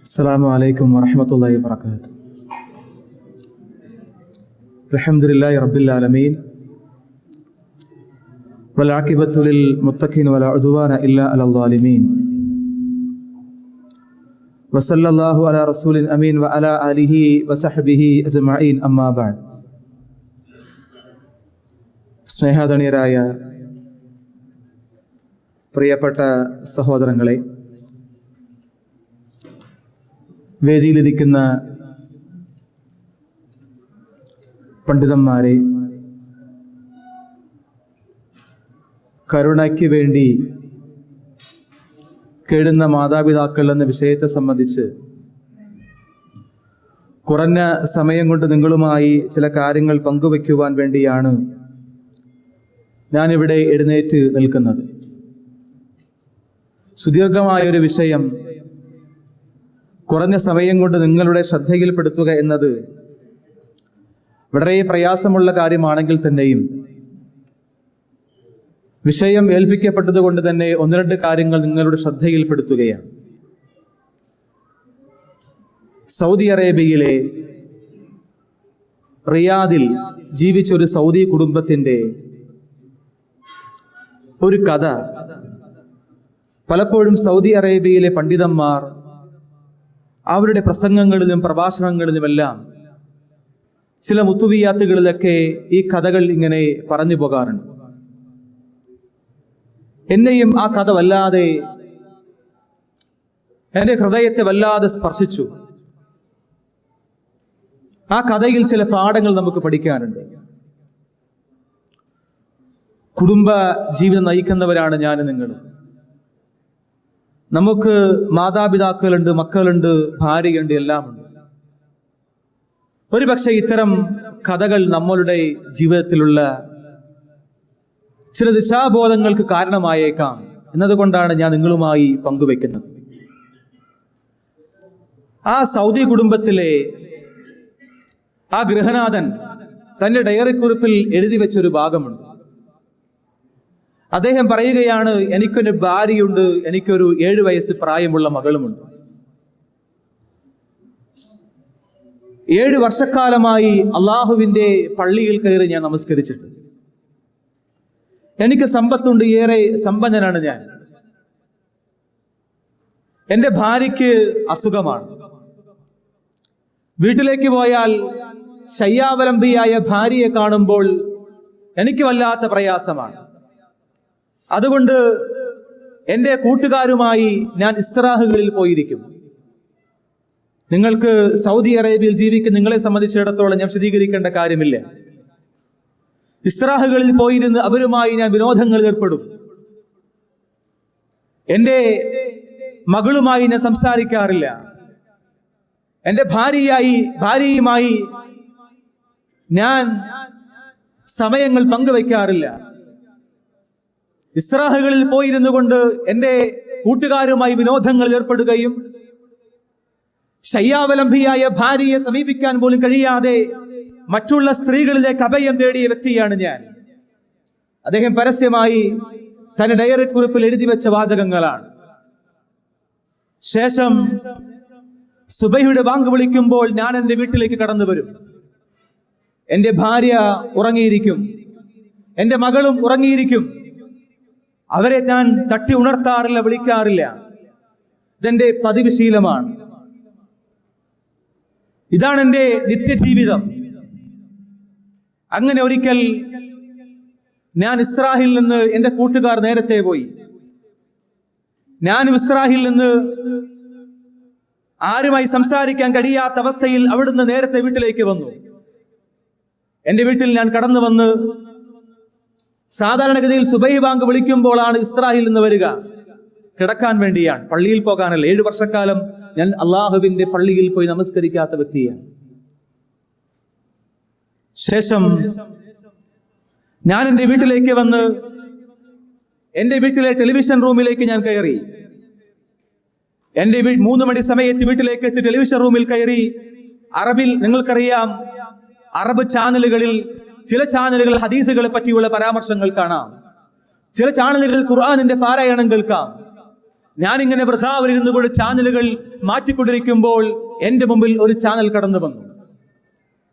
السلام عليكم ورحمة الله وبركاته الحمد لله رب العالمين والعاقبة للمتقين ولا عدوان إلا على الظالمين وصلى الله على رسول أمين وعلى آله وصحبه أجمعين أما بعد സ്നേഹാധനീയരായ പ്രിയപ്പെട്ട സഹോദരങ്ങളെ വേദിയിലിരിക്കുന്ന പണ്ഡിതന്മാരെ കരുണയ്ക്ക് വേണ്ടി കേടുന്ന മാതാപിതാക്കൾ എന്ന വിഷയത്തെ സംബന്ധിച്ച് കുറഞ്ഞ സമയം കൊണ്ട് നിങ്ങളുമായി ചില കാര്യങ്ങൾ പങ്കുവയ്ക്കുവാൻ വേണ്ടിയാണ് ഞാനിവിടെ എഴുന്നേറ്റ് നിൽക്കുന്നത്. സുദീർഘമായൊരു വിഷയം കുറഞ്ഞ സമയം കൊണ്ട് നിങ്ങളുടെ ശ്രദ്ധയിൽപ്പെടുത്തുക എന്നത് വളരെ പ്രയാസമുള്ള കാര്യമാണെങ്കിൽ തന്നെയും വിഷയം ഏൽപ്പിക്കപ്പെട്ടത് കൊണ്ട് തന്നെ ഒന്ന് രണ്ട് കാര്യങ്ങൾ നിങ്ങളുടെ ശ്രദ്ധയിൽപ്പെടുത്തുകയാണ്. സൗദി അറേബ്യയിലെ റിയാദിൽ ജീവിച്ച ഒരു സൗദി കുടുംബത്തിന്റെ ഒരു കഥ. പലപ്പോഴും സൗദി അറേബ്യയിലെ പണ്ഡിതന്മാർ അവരുടെ പ്രസംഗങ്ങളിലും പ്രഭാഷണങ്ങളിലുമെല്ലാം ചില മുത്തുവിയാത്തുകളിലൊക്കെ ഈ കഥകൾ ഇങ്ങനെ പറഞ്ഞു പോകാറുണ്ട്. എന്നെയും ആ കഥ വല്ലാതെ എന്റെ ഹൃദയത്തെ വല്ലാതെ സ്പർശിച്ചു. ആ കഥയിൽ ചില പാഠങ്ങൾ നമുക്ക് പഠിക്കാനുണ്ട്. കുടുംബ ജീവിതം നയിക്കുന്നവരാണ് ഞാനും നിങ്ങളും. നമുക്ക് മാതാപിതാക്കളുണ്ട് മക്കളുണ്ട് ഭാര്യയുണ്ട് എല്ലാമുണ്ട്. ഒരു പക്ഷേ ഇത്തരം കഥകൾ നമ്മളുടെ ജീവിതത്തിലുള്ള ചില ദിശാബോധങ്ങൾക്ക് കാരണമായേക്കാം. എന്നതുകൊണ്ടാണ് ഞാൻ നിങ്ങളുമായി പങ്കുവെക്കുന്നത് ആ സൗദി കുടുംബത്തിലെ ആ ഗൃഹനാഥൻ തന്റെ ഡയറി കുറിപ്പിൽ എഴുതി വെച്ചൊരു ഭാഗമുണ്ട്. അദ്ദേഹം പറയുകയാണ് എനിക്കൊരു ഭാര്യയുണ്ട് എനിക്കൊരു ഏഴു വയസ്സ് പ്രായമുള്ള മകളുമുണ്ട്. ഏഴ് വർഷക്കാലമായി അള്ളാഹുവിന്റെ പള്ളിയിൽ കയറി ഞാൻ നമസ്കരിച്ചിട്ട്. എനിക്ക് സമ്പത്തുണ്ട് ഏറെ സമ്പന്നനാണ് ഞാൻ. എന്റെ ഭാര്യയ്ക്ക് അസുഖമാണ്. വീട്ടിലേക്ക് പോയാൽ ശയ്യാവലംബിയായ ഭാര്യയെ കാണുമ്പോൾ എനിക്ക് വല്ലാത്ത പ്രയാസമാണ്. അതുകൊണ്ട് എന്റെ കൂട്ടുകാരുമായി ഞാൻ ഇസ്തറാഹുകളിൽ പോയിരിക്കും. നിങ്ങൾക്ക് സൗദി അറേബ്യയിൽ ജീവിക്കുന്ന നിങ്ങളെ സംബന്ധിച്ചിടത്തോളം ഞാൻ വിശദീകരിക്കേണ്ട കാര്യമില്ല. ഇസ്രാഹുകളിൽ പോയിരുന്ന് അവരുമായി ഞാൻ വിനോദങ്ങളിൽ ഏർപ്പെടും. എന്റെ മകളുമായി ഞാൻ സംസാരിക്കാറില്ല. എന്റെ ഭാര്യയായി ഭാര്യയുമായി ഞാൻ സമയങ്ങൾ പങ്കുവയ്ക്കാറില്ല ഇസ്രാഹുകളിൽ പോയിരുന്നു കൊണ്ട് എന്റെ കൂട്ടുകാരുമായി വിനോദങ്ങളിൽ ഏർപ്പെടുകയും ശയ്യാവലംബിയായ ഭാര്യയെ സമീപിക്കാൻ പോലും കഴിയാതെ മറ്റുള്ള സ്ത്രീകളിലേക്ക് അഭയം തേടിയ വ്യക്തിയാണ് ഞാൻ. അദ്ദേഹം പരസ്യമായി തന്റെ ഡയറി കുറിപ്പിൽ എഴുതി വെച്ച വാചകങ്ങളാണ്. ശേഷം സുബൈയുടെ വാങ്ക് വിളിക്കുമ്പോൾ ഞാൻ എന്റെ വീട്ടിലേക്ക് കടന്നു വരും. എന്റെ ഭാര്യ ഉറങ്ങിയിരിക്കും. എന്റെ മകളും ഉറങ്ങിയിരിക്കും. അവരെ ഞാൻ തട്ടി ഉണർത്താറില്ല വിളിക്കാറില്ല. ഇതെന്റെ പതിവ് ശീലമാണ് ഇതാണ് എന്റെ നിത്യജീവിതം. അങ്ങനെ ഒരിക്കൽ ഞാൻ ഇസ്രാഹിൽ നിന്ന് എന്റെ കൂട്ടുകാർ നേരത്തെ പോയി. ഞാനും ഇസ്രാഹിൽ നിന്ന് ആരുമായി സംസാരിക്കാൻ കഴിയാത്ത അവസ്ഥയിൽ അവിടുന്ന് നേരത്തെ വീട്ടിലേക്ക് വന്നു. എന്റെ വീട്ടിൽ ഞാൻ കടന്നു വന്ന് സാധാരണഗതിയിൽ സുബൈ ബാങ്ക് വിളിക്കുമ്പോഴാണ് ഇസ്രാഹിൽ നിന്ന് വരിക. കിടക്കാൻ വേണ്ടിയാണ്. പള്ളിയിൽ പോകാനല്ല. ഏഴു വർഷക്കാലം ഞാൻ അള്ളാഹുവിന്റെ പള്ളിയിൽ പോയി നമസ്കരിക്കാത്ത വ്യക്തിയാണ്. ശേഷം ഞാൻ എന്റെ വീട്ടിലേക്ക് വന്ന് എന്റെ വീട്ടിലെ ടെലിവിഷൻ റൂമിലേക്ക് ഞാൻ കയറി. എന്റെ മൂന്ന് മണി സമയത്ത് വീട്ടിലേക്ക് എത്തി ടെലിവിഷൻ റൂമിൽ കയറി. അറബിൽ നിങ്ങൾക്കറിയാം. അറബ് ചാനലുകളിൽ ചില ചാനലുകൾ ഹദീസുകളെ പറ്റിയുള്ള പരാമർശങ്ങൾ കാണാം. ചില ചാനലുകൾ ഖുർആാനിന്റെ പാരായണം കേൾക്കാം. ഞാനിങ്ങനെ വൃഥാവിലിരുന്നു കൊണ്ട് ചാനലുകൾ മാറ്റിക്കൊണ്ടിരിക്കുമ്പോൾ എന്റെ മുമ്പിൽ ഒരു ചാനൽ കടന്നു വന്നു.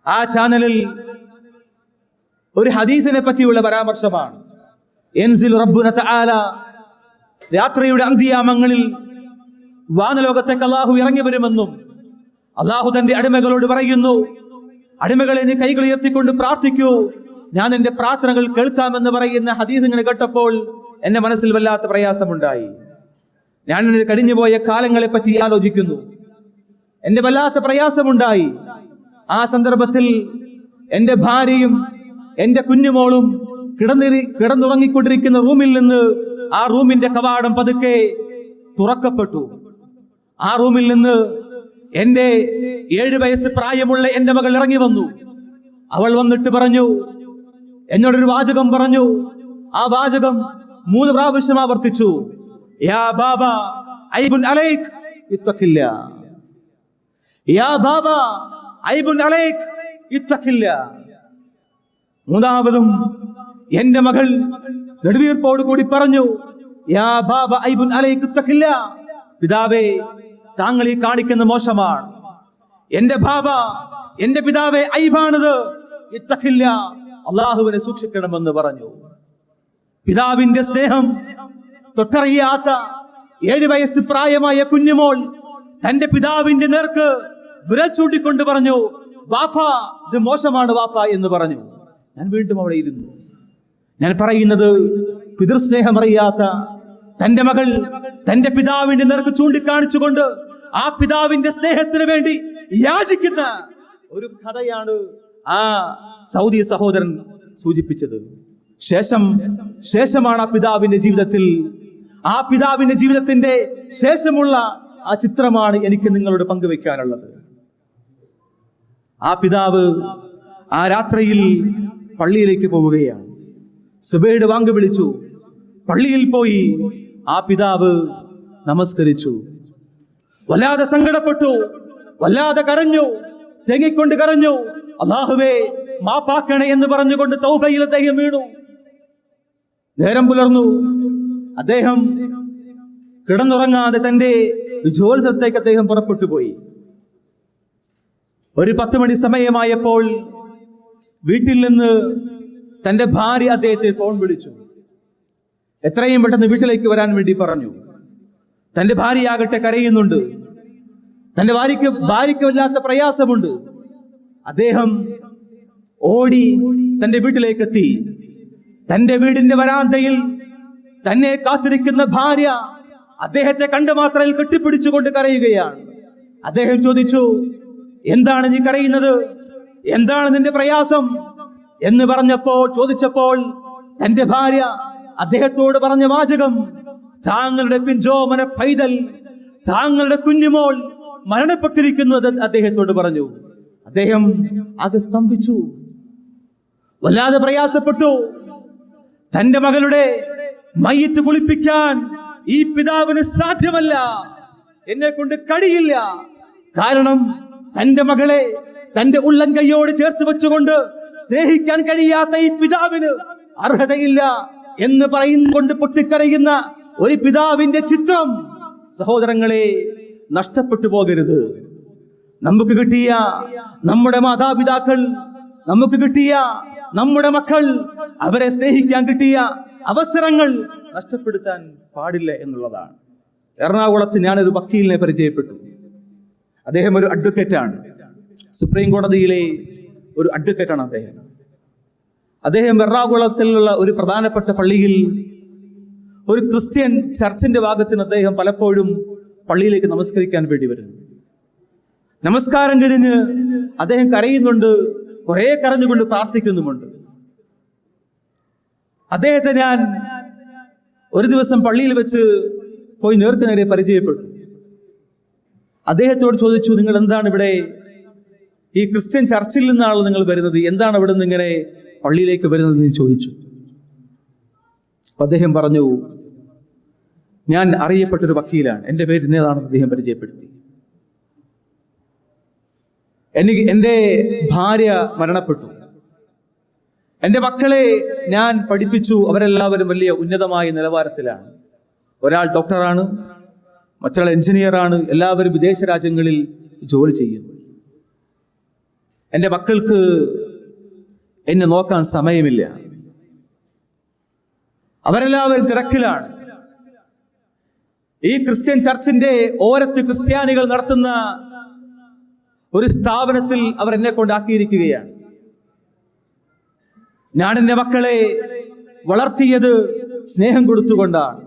ആ ചാനലിൽ ഒരു ഹദീസിനെ പറ്റിയുള്ള പരാമർശമാണ്. എൻസിൽ റബ്ബുന തആല രാത്രിയുടെ അന്ത്യാമങ്ങളിൽ വാനലോകത്തേക്ക് അള്ളാഹു ഇറങ്ങി വരുമെന്നും അള്ളാഹു തന്റെ അടിമകളോട് പറയുന്നു അടിമകളെ നീ കൈകൾ ഉയർത്തിക്കൊണ്ട് പ്രാർത്ഥിക്കൂ. ഞാൻ എന്റെ പ്രാർത്ഥനകൾ കേൾക്കാമെന്ന് പറയുന്ന ഹദീസ് ഇങ്ങനെ കേട്ടപ്പോൾ എന്റെ മനസ്സിൽ വല്ലാത്ത പ്രയാസമുണ്ടായി. ഞാൻ എന്റെ കഴിഞ്ഞുപോയ കാലങ്ങളെ പറ്റി ആലോചിക്കുന്നു. എന്റെ വല്ലാത്ത പ്രയാസമുണ്ടായി. ആ സന്ദർഭത്തിൽ എന്റെ ഭാര്യയും എന്റെ കുഞ്ഞുമോളും കിടന്നിരി കിടന്നുറങ്ങിക്കൊണ്ടിരിക്കുന്ന റൂമിൽ നിന്ന് ആ റൂമിന്റെ കവാടം പതുക്കെ തുറക്കപ്പെട്ടു. ആ റൂമിൽ നിന്ന് എന്റെ ഏഴ് വയസ്സ് പ്രായമുള്ള എന്റെ മകൾ ഇറങ്ങി വന്നു. അവൾ വന്നിട്ട് പറഞ്ഞു എന്നോടൊരു വാചകം പറഞ്ഞു. ആ വാചകം മൂന്ന് പ്രാവശ്യം ആവർത്തിച്ചു. യാ ബാബ ഐബുൻ അലൈക് ഇത്തക്കില്ല യാ ബാബ ഐബുൻ അലൈക് ഇത്തക്കില്ല മൂന്നാമതും എന്റെ മകൾ നെടുവീർപ്പോട് കൂടി പറഞ്ഞു യാ ബാബ ഐബുൻ അലൈക് ഇത്തക്കില്ല പിതാവേ താങ്കൾ ഈ കാണിക്കുന്നത് മോശമാണ്. എന്റെ ബാബ എന്റെ പിതാവെ ഐബാണിത് ഇത്തഖില്ല അള്ളാഹുവിനെ സൂക്ഷിക്കണമെന്ന് പറഞ്ഞു. പിതാവിന്റെ സ്നേഹം തൊട്ടറിയാത്ത ഏഴ് വയസ്സ് പ്രായമായ കുഞ്ഞുമോൾ തന്റെ പിതാവിന്റെ നേർക്ക് വിരൽ ചൂണ്ടിക്കൊണ്ട് പറഞ്ഞു വാപ്പ ഇത് മോശമാണ് വാപ്പ എന്ന് പറഞ്ഞു. ഞാൻ വീണ്ടും അവിടെ ഇരുന്നു. ഞാൻ പറയുന്നത് പിതൃസ്നേഹം അറിയാത്ത തന്റെ മകൾ തന്റെ പിതാവിന്റെ നേർക്ക് ചൂണ്ടിക്കാണിച്ചുകൊണ്ട് ആ പിതാവിന്റെ സ്നേഹത്തിന് വേണ്ടി യാചിക്കുന്ന ഒരു കഥയാണ് ആ സൗദി സഹോദരൻ സൂചിപ്പിച്ചത്. ശേഷം ശേഷമാണ് ആ പിതാവിന്റെ ജീവിതത്തിൽ ആ പിതാവിന്റെ ജീവിതത്തിന്റെ ശേഷമുള്ള ആ ചിത്രമാണ് എനിക്ക് നിങ്ങളോട് പങ്കുവെക്കാനുള്ളത്. ആ പിതാവ് ആ രാത്രിയിൽ പള്ളിയിലേക്ക് പോവുകയാണ്. സുബൈഡ് വാങ്ക് വിളിച്ചു. പള്ളിയിൽ പോയി ആ പിതാവ് നമസ്കരിച്ചു. വല്ലാതെ സങ്കടപ്പെട്ടു. വല്ലാതെ കരഞ്ഞു. തേങ്ങിക്കൊണ്ട് കരഞ്ഞു. അള്ളാഹുവേ മാപ്പാക്കണേ എന്ന് പറഞ്ഞുകൊണ്ട് തൗബയിൽ അദ്ദേഹം വീണു. നേരം പുലർന്നു. അദ്ദേഹം കിടന്നുറങ്ങാതെ തന്റെ ജോലിസത്തേക്ക് അദ്ദേഹം പുറപ്പെട്ടു പോയി ഒരു പത്ത് മണി സമയമായപ്പോൾ വീട്ടിൽ നിന്ന് തന്റെ ഭാര്യ അദ്ദേഹത്തെ ഫോൺ വിളിച്ചു. എത്രയും പെട്ടെന്ന് വീട്ടിലേക്ക് വരാൻ വേണ്ടി പറഞ്ഞു. തന്റെ ഭാര്യയാകട്ടെ കരയുന്നുണ്ട്. തന്റെ ഭാര്യയ്ക്ക് ഭാര്യയ്ക്ക് വല്ലാത്ത പ്രയാസമുണ്ട്. അദ്ദേഹം ഓടി തന്റെ വീട്ടിലേക്ക് എത്തി തന്റെ വീടിന്റെ വരാന്തയിൽ തന്നെ കാത്തിരിക്കുന്ന ഭാര്യ അദ്ദേഹത്തെ കണ്ടു മാത്രയിൽ കെട്ടിപ്പിടിച്ചുകൊണ്ട് കരയുകയാണ്. അദ്ദേഹം ചോദിച്ചു എന്താണ് നീ കരയുന്നത്? എന്താണ് നിന്റെ പ്രയാസം? എന്ന് പറഞ്ഞപ്പോൾ ചോദിച്ചപ്പോൾ തന്റെ ഭാര്യ അദ്ദേഹത്തോട് പറഞ്ഞ വാചകം താങ്കളുടെ പിഞ്ചോമന പൈതൽ താങ്കളുടെ കുഞ്ഞുമോൾ മരണപ്പെട്ടിരിക്കുന്നു അദ്ദേഹത്തോട് പറഞ്ഞു. അദ്ദേഹം ആകെ സ്തംഭിച്ചു. വല്ലാതെ പ്രയാസപ്പെട്ടു. തന്റെ മകളുടെ മയ്യത്ത് കുളിപ്പിക്കാൻ ഈ പിതാവിന് സാധ്യമല്ല. എന്നെ കൊണ്ട് കഴിയില്ല. കാരണം തന്റെ മകളെ തന്റെ ഉള്ളം കൈയോട് ചേർത്ത് വെച്ചുകൊണ്ട് സ്നേഹിക്കാൻ കഴിയാത്ത ഈ പിതാവിന് അർഹതയില്ല എന്ന് പറയുന്നുകൊണ്ട് പൊട്ടിക്കരയുന്ന ഒരു പിതാവിന്റെ ചിത്രം. സഹോദരങ്ങളെ നഷ്ടപ്പെട്ടു പോകരുത്. നമുക്ക് കിട്ടിയ നമ്മുടെ മാതാപിതാക്കൾ നമുക്ക് കിട്ടിയ നമ്മുടെ മക്കൾ അവരെ സ്നേഹിക്കാൻ കിട്ടിയ അവസരങ്ങൾ നഷ്ടപ്പെടുത്താൻ പാടില്ല എന്നുള്ളതാണ്. എറണാകുളത്ത് ഞാനൊരു വക്കീലിനെ പരിചയപ്പെട്ടു. അദ്ദേഹം ഒരു അഡ്വക്കേറ്റ് ആണ് സുപ്രീം കോടതിയിലെ ഒരു അഡ്വക്കേറ്റ് ആണ് അദ്ദേഹം. അദ്ദേഹം എറണാകുളത്തിലുള്ള ഒരു പ്രധാനപ്പെട്ട പള്ളിയിൽ ഒരു ക്രിസ്ത്യൻ ചർച്ചിന്റെ ഭാഗത്തിന് അദ്ദേഹം പലപ്പോഴും പള്ളിയിലേക്ക് നമസ്കരിക്കാൻ വേണ്ടി വരുന്നു. നമസ്കാരം കഴിഞ്ഞ് അദ്ദേഹം കരയുന്നുണ്ട് കുറെ കരഞ്ഞുകൊണ്ട് പ്രാർത്ഥിക്കുന്നുമുണ്ട്. അദ്ദേഹത്തെ ഞാൻ ഒരു ദിവസം പള്ളിയിൽ വെച്ച് പോയി നേർക്കു നേരെ പരിചയപ്പെട്ടു. അദ്ദേഹത്തോട് ചോദിച്ചു നിങ്ങൾ എന്താണ് ഇവിടെ ഈ ക്രിസ്ത്യൻ ചർച്ചിൽ നിന്നാണ് നിങ്ങൾ വരുന്നത്? എന്താണ് അവിടെ നിന്ന് ഇങ്ങനെ പള്ളിയിലേക്ക് വരുന്നത് എന്ന് ചോദിച്ചു അദ്ദേഹം പറഞ്ഞു ഞാൻ അറിയപ്പെട്ടൊരു വക്കീലാണ്. എന്റെ പേര് ഇന്നതാണെന്ന് അദ്ദേഹം പരിചയപ്പെടുത്തി. എനിക്ക് എന്റെ ഭാര്യ മരണപ്പെട്ടു. എന്റെ മക്കളെ ഞാൻ പഠിപ്പിച്ചു. അവരെല്ലാവരും വലിയ ഉന്നതമായ നിലവാരത്തിലാണ്. ഒരാൾ ഡോക്ടറാണ് മറ്റൊരാൾ എഞ്ചിനീയറാണ് എല്ലാവരും വിദേശ രാജ്യങ്ങളിൽ ജോലി ചെയ്യുന്നു. എന്റെ മക്കൾക്ക് എന്നെ നോക്കാൻ സമയമില്ല. അവരെല്ലാവരും തിരക്കിലാണ്. ഈ ക്രിസ്ത്യൻ ചർച്ചിന്റെ ഓരത്ത് ക്രിസ്ത്യാനികൾ നടത്തുന്ന ഒരു സ്ഥാപനത്തിൽ അവർ എന്നെ കൊണ്ടാക്കിയിരിക്കുകയാണ് ഞാൻ എന്റെ മക്കളെ വളർത്തിയത് സ്നേഹം കൊടുത്തുകൊണ്ടാണ്.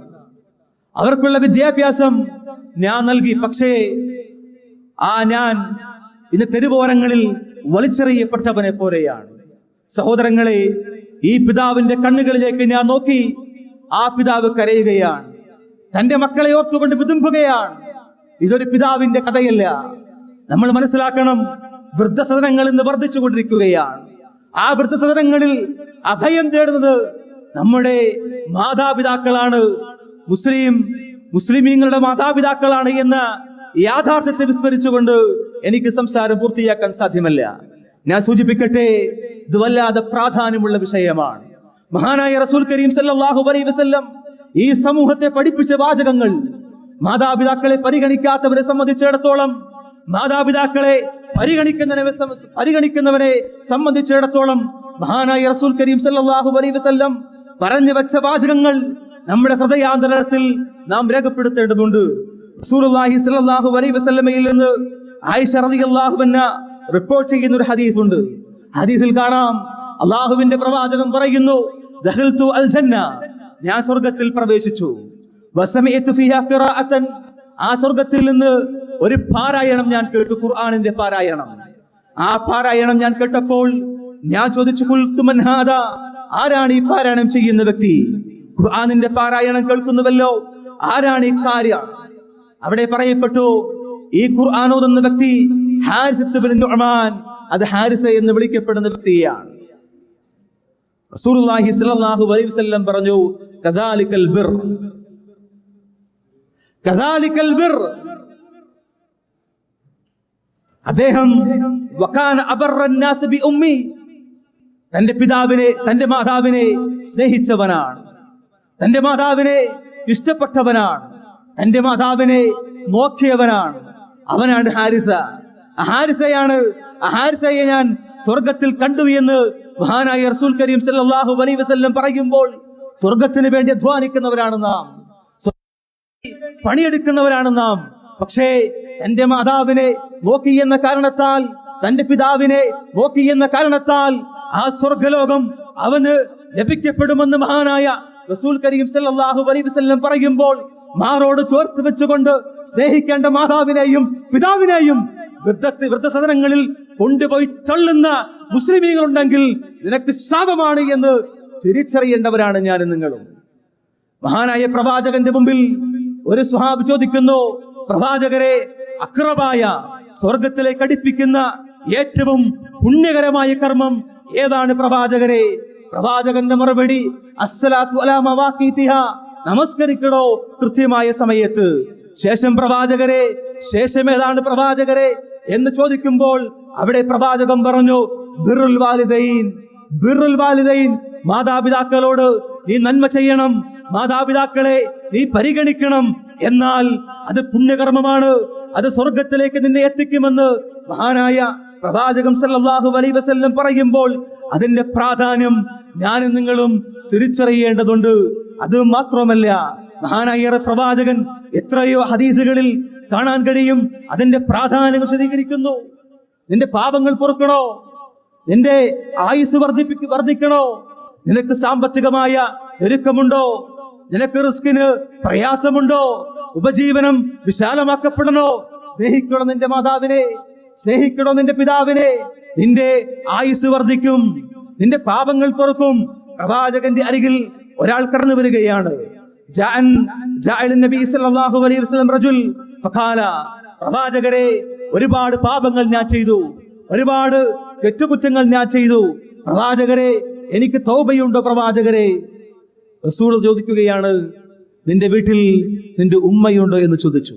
അവർക്കുള്ള വിദ്യാഭ്യാസം ഞാൻ നൽകി. പക്ഷേ ആ ഞാൻ ഇന്ന് തെരുവോരങ്ങളിൽ വലിച്ചെറിയപ്പെട്ടവനെ പോലെയാണ്. സഹോദരങ്ങളെ ഈ പിതാവിന്റെ കണ്ണുകളിലേക്ക് ഞാൻ നോക്കി ആ പിതാവ് കരയുകയാണ്. തന്റെ മക്കളെ ഓർത്തുകൊണ്ട് വിതുമ്പുകയാണ്. ഇതൊരു പിതാവിന്റെ കഥയല്ല. നമ്മൾ മനസ്സിലാക്കണം വൃദ്ധസദനങ്ങൾ ഇന്ന് വർദ്ധിച്ചുകൊണ്ടിരിക്കുകയാണ്. ആ വൃദ്ധസദനങ്ങളിൽ അഭയം തേടുന്നത് നമ്മുടെ മാതാപിതാക്കളാണ്. മുസ്ലിം മുസ്ലിമീങ്ങളുടെ മാതാപിതാക്കളാണ് എന്ന യാഥാർത്ഥ്യത്തെ വിസ്മരിച്ചുകൊണ്ട് എനിക്ക് സംസാരം പൂർത്തിയാക്കാൻ സാധ്യമല്ല. ഞാൻ സൂചിപ്പിക്കട്ടെ ഇത് വല്ലാതെ പ്രാധാന്യമുള്ള വിഷയമാണ്. മഹാനായ റസൂൽ കരീം സല്ലാഹു അലൈഹി വസല്ലം ഈ സമൂഹത്തെ പഠിപ്പിച്ച വാചകങ്ങൾ മാതാപിതാക്കളെ പരിഗണിക്കാത്തവരെ സംബന്ധിച്ചിടത്തോളം മാതാപിതാക്കളെ പരിഗണിക്കുന്നവനെ പരിഗണിക്കുന്നവരെ സംബന്ധിച്ചിടത്തോളം മഹാനായ റസൂൽ കരീം സല്ലാഹു അലൈഹി വസ്ല്ലം പറഞ്ഞു വെച്ച വാചകങ്ങൾ നമ്മുടെ ഹൃദയാന്തരത്തിൽ നാം രേഖപ്പെടുത്തേണ്ടതുണ്ട്. റസൂലുള്ളാഹി സല്ലല്ലാഹു അലൈഹി വസല്ലമയിൽ നിന്ന് ആയിഷ റളിയല്ലാഹു അൻഹ റിപ്പോർട്ട് ചെയ്യുന്ന ഒരു ഹദീസ് ഉണ്ട് ഹദീസിൽ കാണാം അള്ളാഹുവിന്റെ പ്രവാചകൻ പറയുന്നു ദഖൽതു അൽ ജന്ന ഞാൻ സ്വർഗത്തിൽ പ്രവേശിച്ചു. ആ സ്വർഗത്തിൽ നിന്ന് ഒരു പാരായണം ഞാൻ കേട്ടു ഖുർആാനിന്റെ പാരായണം. ആ പാരായണം ഞാൻ കേട്ടപ്പോൾ ഞാൻ ചോദിച്ചു കുൽത്തുമൻഹാദ മൻ ഹാദാ?" ആരാണ് ഈ പാരായണം ചെയ്യുന്ന വ്യക്തി? ഖുർആാനിന്റെ പാരായണം കേൾക്കുന്നുവല്ലോ. ആരാണ് ഈ കാര്യ? അവിടെ പറയപ്പെട്ടു ഈ ഖുർആാനോ എന്ന വ്യക്തി ഹാരിസത്ത് അത് ഹാരിസ എന്ന് വിളിക്കപ്പെടുന്ന വ്യക്തിയാണ്. അലൈഹി വസല്ലം പറഞ്ഞു ബിർ. ബിർ. അദ്ദേഹം വകാന ബി ഉമ്മി. തന്റെ പിതാവിനെ തന്റെ മാതാവിനെ സ്നേഹിച്ചവനാണ്. തന്റെ മാതാവിനെ ഇഷ്ടപ്പെട്ടവനാണ്. തന്റെ മാതാവിനെ നോക്കിയവനാണ്. അവനാണ് ഹാരിസ. ഹാരിസയാണ് ഹാരിസയെ ഞാൻ സ്വർഗത്തിൽ കണ്ടു എന്ന് മഹാനായ റസൂൽ കരീം സല്ലല്ലാഹു അലൈഹി വസല്ലം പറയുമ്പോൾ സ്വർഗത്തിന് വേണ്ടി അധ്വാനിക്കുന്നവരാണ് നാം. പണിയെടുക്കുന്നവരാണ് നാം. പക്ഷേ തന്റെ മാതാവിനെ നോക്കി എന്ന കാരണത്താൽ തന്റെ പിതാവിനെ നോക്കി എന്ന കാരണത്താൽ ആ സ്വർഗലോകം അവന് ലഭിക്കപ്പെടുമെന്ന് മഹാനായ റസൂൽ കരീം സല്ലല്ലാഹു അലൈഹി വസല്ലം പറയുമ്പോൾ മാറോട് ചോർത്ത് വെച്ചുകൊണ്ട് സ്നേഹിക്കേണ്ട മാതാവിനെയും പിതാവിനെയും വൃദ്ധ വൃദ്ധസദനങ്ങളിൽ കൊണ്ടുപോയി തള്ളുന്ന മുസ്ലിമീങ്ങളുണ്ടെങ്കിൽ നിനക്ക് ശാപമാണ് എന്ന് തിരിച്ചറിയേണ്ടവരാണ് ഞാനും നിങ്ങളും. മഹാനായ പ്രവാചകന്റെ മുമ്പിൽ ഒരു സ്വഹാബ് ചോദിക്കുന്നു പ്രവാചകരെ അക്രമായ സ്വർഗത്തിലേക്ക് അടുപ്പിക്കുന്ന ഏറ്റവും പുണ്യകരമായ കർമ്മം ഏതാണ് പ്രവാചകരെ? പ്രവാചകന്റെ മറുപടി അസ്സലാത്തു നമസ്കരിക്കണോ കൃത്യമായ സമയത്ത്. ശേഷം പ്രവാചകരെ ശേഷം ഏതാണ് പ്രവാചകരെ എന്ന് ചോദിക്കുമ്പോൾ അവിടെ പ്രവാചകം പറഞ്ഞു ബിറുൽ വാലിദൈൻ ബിറുൽ വാലിദൈൻ മാതാപിതാക്കളോട് നീ നന്മ ചെയ്യണം മാതാപിതാക്കളെ നീ പരിഗണിക്കണം എന്നാൽ അത് പുണ്യകർമ്മമാണ് അത് സ്വർഗത്തിലേക്ക് നിന്നെ എത്തിക്കുമെന്ന് മഹാനായ പ്രവാചകം സല്ലാഹു അലൈഹി വസല്ലം പറയുമ്പോൾ അതിന്റെ പ്രാധാന്യം ഞാനും നിങ്ങളും തിരിച്ചറിയേണ്ടതുണ്ട്. അത് മാത്രമല്ല മഹാനായ പ്രവാചകൻ എത്രയോ ഹദീസുകളിൽ കാണാൻ കഴിയും അതിന്റെ പ്രാധാന്യം വിശദീകരിക്കുന്നു. നിന്റെ പാപങ്ങൾ പൊറുക്കണോ? നിന്റെ ആയുസ് വർദ്ധിപ്പിക്ക് വർദ്ധിക്കണോ? നിനക്ക് സാമ്പത്തികമായ ഒരുക്കമുണ്ടോ നിനക്ക് റിസ്കിന് പ്രയാസമുണ്ടോ? ഉപജീവനം വിശാലമാക്കപ്പെടണോ? സ്നേഹിക്കണോ നിന്റെ മാതാവിനെ? സ്നേഹിക്കണോ നിന്റെ പിതാവിനെ? നിന്റെ ആയുസ് വർദ്ധിക്കും നിന്റെ പാപങ്ങൾ പൊറുക്കും. പ്രവാചകന്റെ അരികിൽ ഒരാൾ കടന്നു വരികയാണ്. ജാൻ ജാൻ നബി സല്ലല്ലാഹു അലൈഹി വസല്ലം റജുൽ ഫഖാല പ്രവാചകരെ ഒരുപാട് പാപങ്ങൾ ഞാൻ ചെയ്തു ഒരുപാട് തെറ്റുകുറ്റങ്ങൾ ഞാൻ ചെയ്തു. പ്രവാചകരെ എനിക്ക് തൗബയുണ്ടോ പ്രവാചകരെ? റസൂൾ ചോദിക്കുകയാണ് നിന്റെ വീട്ടിൽ നിന്റെ ഉമ്മയുണ്ടോ? എന്ന് ചോദിച്ചു.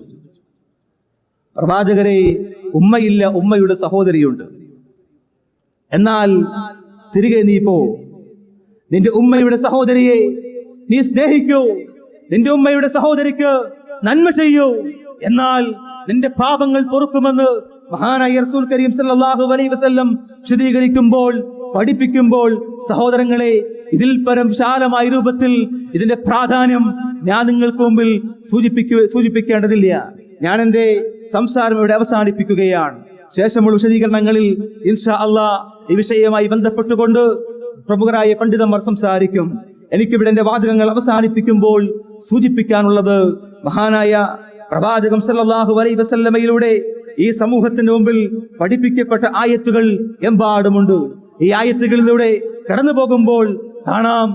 പ്രവാചകരെ ഉമ്മയില്ല ഉമ്മയുടെ സഹോദരിയുണ്ട്. എന്നാൽ തിരികെ നീ പോ. നിന്റെ ഉമ്മയുടെ സഹോദരിയെ നീ സ്നേഹിക്കൂ. നിന്റെ ഉമ്മയുടെ സഹോദരിക്ക് നന്മ ചെയ്യൂ. എന്നാൽ നിന്റെ പാപങ്ങൾ പൊറുക്കുമെന്ന് മഹാനായ റസൂൽ കരീം സല്ലാഹു അലൈഹി വസ്ല്ലം വിശദീകരിക്കുമ്പോൾ പഠിപ്പിക്കുമ്പോൾ സഹോദരങ്ങളെ ഇതിൽ പരം വിശാലമായ രൂപത്തിൽ ഇതിന്റെ പ്രാധാന്യം ഞാൻ നിങ്ങൾക്ക് മുമ്പിൽ സൂചിപ്പിക്കുക സൂചിപ്പിക്കേണ്ടതില്ല. ഞാൻ എന്റെ സംസാരം ഇവിടെ അവസാനിപ്പിക്കുകയാണ്. ശേഷമുള്ള വിശദീകരണങ്ങളിൽ ഇൻഷാ അള്ളാ ഈ വിഷയവുമായി ബന്ധപ്പെട്ടുകൊണ്ട് പ്രമുഖരായ പണ്ഡിതന്മാർ സംസാരിക്കും. എനിക്കിവിടെ എന്റെ വാചകങ്ങൾ അവസാനിപ്പിക്കുമ്പോൾ സൂചിപ്പിക്കാനുള്ളത് മഹാനായ പ്രവാചകം സല്ലല്ലാഹു അലൈഹി വസല്ലമയിലൂടെ ഈ സമൂഹത്തിന്റെ മുമ്പിൽ പഠിപ്പിക്കപ്പെട്ട ആയത്തുകൾ എമ്പാടുമുണ്ട് ഈ ആയത്തുകളിലൂടെ കടന്നു പോകുമ്പോൾ കാണാം.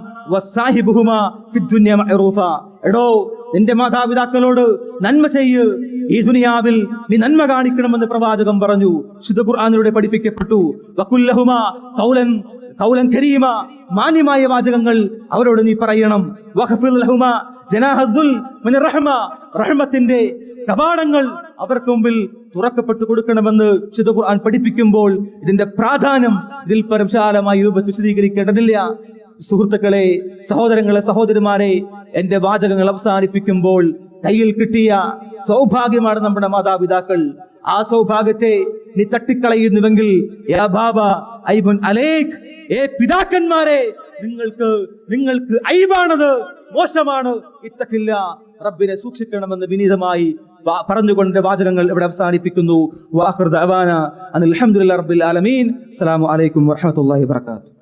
എടോ നിന്റെ മാതാപിതാക്കളോട് നന്മ ചെയ്യ്. ഈ ദുനിയാവിൽ നീ നന്മ കാണിക്കണമെന്ന് പ്രവാചകം പറഞ്ഞു. ശുദ്ധ ഖുർആാനിലൂടെ പഠിപ്പിക്കപ്പെട്ടു. വക്കുല്ലഹുമ കൗലൻ കൗലൻ കരീമ മാന്യമായ വാചകങ്ങൾ അവരോട് നീ പറയണം. വഖഫിൽ ലഹുമ ജനാഹദ്ദുൽ റഹ്മ. റഹ്മത്തിന്റെ കവാടങ്ങൾ അവർക്ക് മുമ്പിൽ തുറക്കപ്പെട്ടു കൊടുക്കണമെന്ന് ഖുർആൻ പഠിപ്പിക്കുമ്പോൾ ഇതിന്റെ പ്രാധാന്യം ഇതിൽ പരംശാലമായ രൂപത്തിൽ വിശദീകരിക്കേണ്ടതില്ല. സുഹൃത്തുക്കളെ സഹോദരങ്ങളെ സഹോദരിമാരെ എന്റെ വാചകങ്ങൾ അവസാനിപ്പിക്കുമ്പോൾ കയ്യിൽ കിട്ടിയ സൗഭാഗ്യമാണ് നമ്മുടെ മാതാപിതാക്കൾ. ആ സൗഭാഗ്യത്തെ നീ തട്ടിക്കളയുന്നുവെങ്കിൽ ഏ പിതാക്കന്മാരെ നിങ്ങൾക്ക് നിങ്ങൾക്ക് അയവാണത് മോശമാണ് ഇത്തക്കില്ല റബ്ബിനെ സൂക്ഷിക്കണമെന്ന് വിനീതമായി പറഞ്ഞുകൊണ്ട് വാചകങ്ങൾ ഇവിടെ അവസാനിപ്പിക്കുന്നു. വാഹൃദ് അവാന അൽഹംദുലില്ലാഹി റബ്ബിൽ ആലമീൻ. അസ്സലാമു അലൈക്കും വറഹ്മത്തുള്ളാഹി വബറകാതുഹു.